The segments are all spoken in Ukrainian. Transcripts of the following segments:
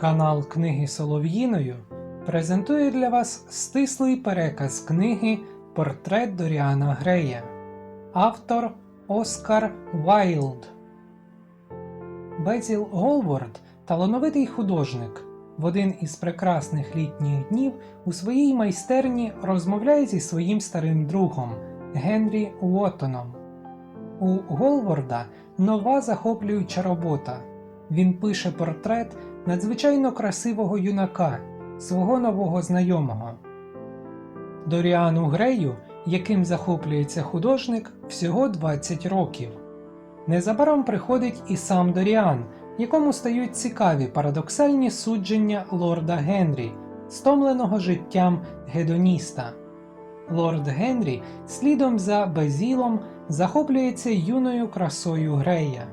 Канал Книги Солов'їною презентує для вас стислий переказ книги Портрет Доріана Грея. Автор Оскар Вайлд. Безіл Голворд талановитий художник. В один із прекрасних літніх днів у своїй майстерні розмовляє зі своїм старим другом Генрі Уоттоном. У Голворда нова захоплююча робота. Він пише портрет надзвичайно красивого юнака, свого нового знайомого. Доріану Грею, яким захоплюється художник, всього 20 років. Незабаром приходить і сам Доріан, якому стають цікаві парадоксальні судження лорда Генрі, стомленого життям гедоніста. Лорд Генрі слідом за Безілом захоплюється юною красою Грея.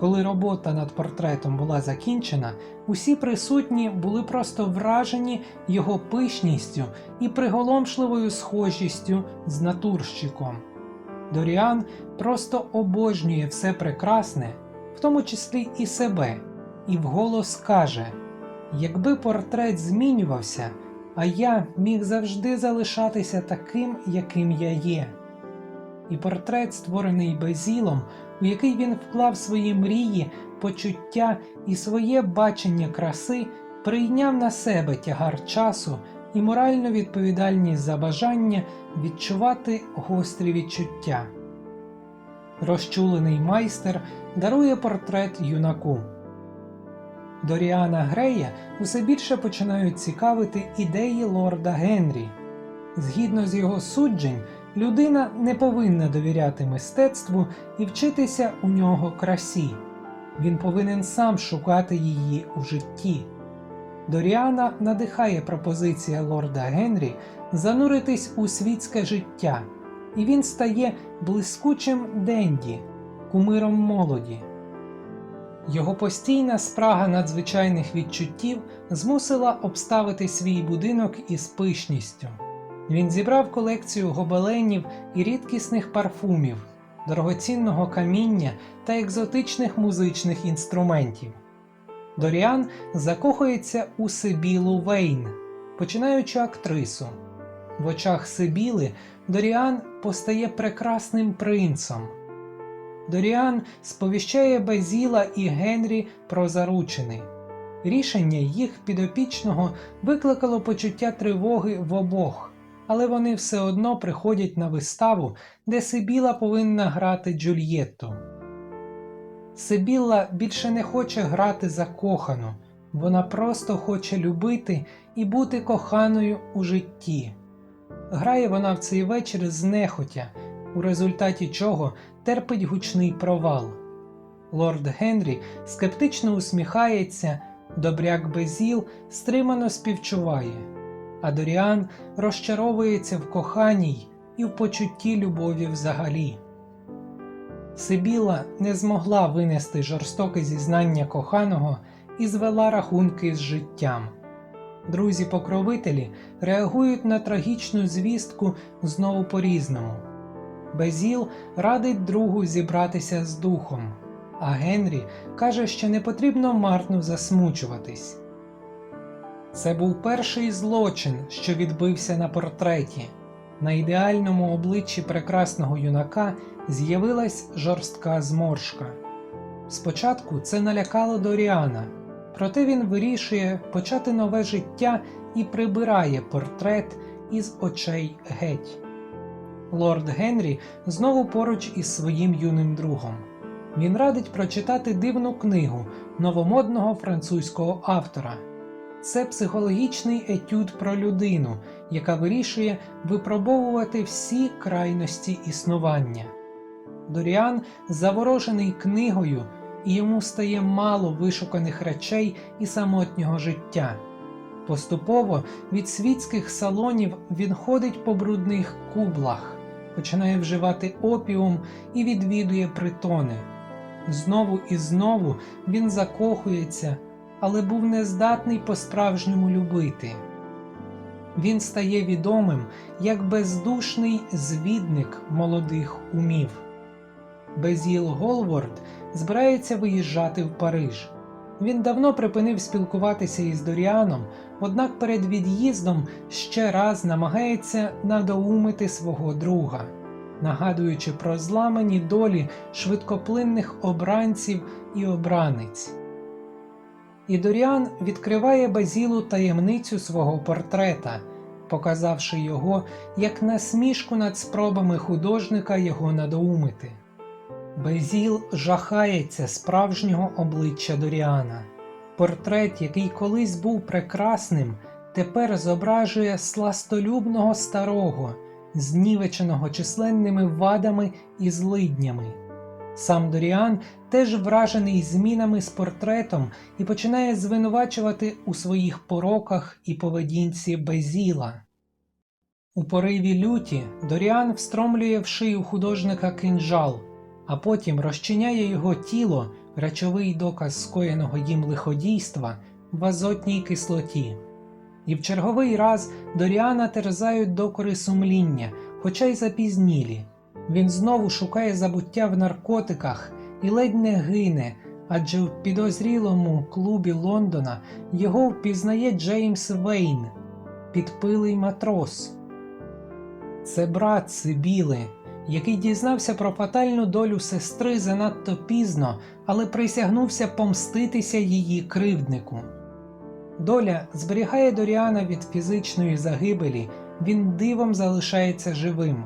Коли робота над портретом була закінчена, усі присутні були просто вражені його пишністю і приголомшливою схожістю з натурщиком. Доріан просто обожнює все прекрасне, в тому числі і себе, і вголос каже: якби портрет змінювався, а я міг завжди залишатися таким, яким я є. І портрет, створений Безілом, у який він вклав свої мрії, почуття і своє бачення краси, прийняв на себе тягар часу і моральну відповідальність за бажання відчувати гострі відчуття. Розчулений майстер дарує портрет юнаку. Доріана Грея усе більше починають цікавити ідеї лорда Генрі. Згідно з його суджень, людина не повинна довіряти мистецтву і вчитися у нього красі. Він повинен сам шукати її у житті. Доріана надихає пропозиція лорда Генрі зануритись у світське життя, і він стає блискучим Денді, кумиром молоді. Його постійна спрага надзвичайних відчуттів змусила обставити свій будинок із пишністю. Він зібрав колекцію гобеленів і рідкісних парфумів, дорогоцінного каміння та екзотичних музичних інструментів. Доріан закохується у Сибілу Вейн, починаючи актрису. В очах Сибіли Доріан постає прекрасним принцем. Доріан сповіщає Безіла і Генрі про заручини. Рішення їх підопічного викликало почуття тривоги в обох, але вони все одно приходять на виставу, де Сибіла повинна грати Джульєтту. Сибілла більше не хоче грати закохану, вона просто хоче любити і бути коханою у житті. Грає вона в цей вечір знехотя, у результаті чого терпить гучний провал. Лорд Генрі скептично усміхається, добряк Безіл стримано співчуває, а Доріан розчаровується в коханій і в почутті любові взагалі. Сибіла не змогла винести жорстоке зізнання коханого і звела рахунки з життям. Друзі-покровителі реагують на трагічну звістку знову по-різному. Безіл радить другу зібратися з духом, а Генрі каже, що не потрібно марно засмучуватись. Це був перший злочин, що відбився на портреті. На ідеальному обличчі прекрасного юнака з'явилась жорстка зморшка. Спочатку це налякало Доріана, проте він вирішує почати нове життя і прибирає портрет із очей геть. Лорд Генрі знову поруч із своїм юним другом. Він радить прочитати дивну книгу новомодного французького автора. Це психологічний етюд про людину, яка вирішує випробовувати всі крайності існування. Доріан заворожений книгою, і йому стає мало вишуканих речей і самотнього життя. Поступово від світських салонів він ходить по брудних кублах, починає вживати опіум і відвідує притони. Знову і знову він закохується, але був нездатний по-справжньому любити. Він стає відомим як бездушний звідник молодих умів. Безіл Голворд збирається виїжджати в Париж. Він давно припинив спілкуватися із Доріаном, однак перед від'їздом ще раз намагається надоумити свого друга, нагадуючи про зламані долі швидкоплинних обранців і обраниць. І Доріан відкриває Базілу таємницю свого портрета, показавши його як насмішку над спробами художника його надоумити. Безіл жахається справжнього обличчя Доріана. Портрет, який колись був прекрасним, тепер зображує сластолюбного старого, знівеченого численними вадами і злиднями. Сам Доріан теж вражений змінами з портретом і починає звинувачувати у своїх пороках і поведінці Безіла. У пориві люті Доріан встромлює в шию художника кинджал, а потім розчиняє його тіло, речовий доказ скоєного їм лиходійства, в азотній кислоті. І в черговий раз Доріана терзають докори сумління, хоча й запізнілі. Він знову шукає забуття в наркотиках і ледь не гине, адже в підозрілому клубі Лондона його впізнає Джеймс Вейн, підпилий матрос. Це брат Сибіли, який дізнався про фатальну долю сестри занадто пізно, але присягнувся помститися її кривднику. Доля зберігає Доріана від фізичної загибелі, він дивом залишається живим,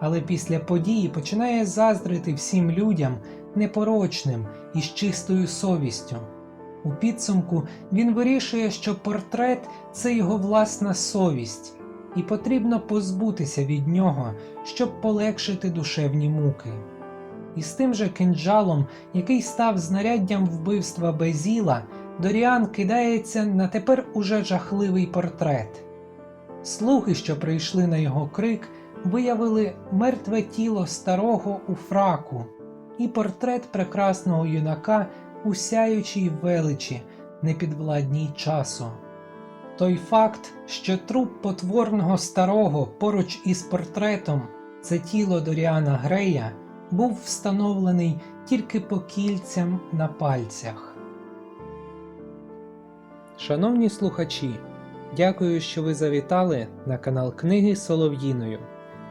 але після події починає заздрити всім людям непорочним і з чистою совістю. У підсумку він вирішує, що портрет це його власна совість, і потрібно позбутися від нього, щоб полегшити душевні муки. І з тим же кинджалом, який став знаряддям вбивства Безіла, Доріан кидається на тепер уже жахливий портрет. Слуги, що прийшли на його крик, виявили мертве тіло старого у фраку і портрет прекрасного юнака у сяючій величі, непідвладній часу. Той факт, що труп потворного старого поруч із портретом це тіло Доріана Грея, був встановлений тільки по кільцям на пальцях. Шановні слухачі, дякую, що ви завітали на канал Книги Солов'їною.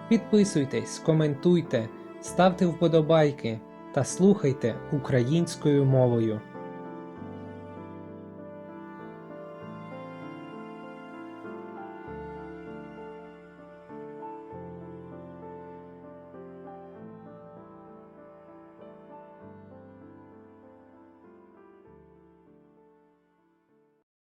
Підписуйтесь, коментуйте, ставте вподобайки та слухайте українською мовою.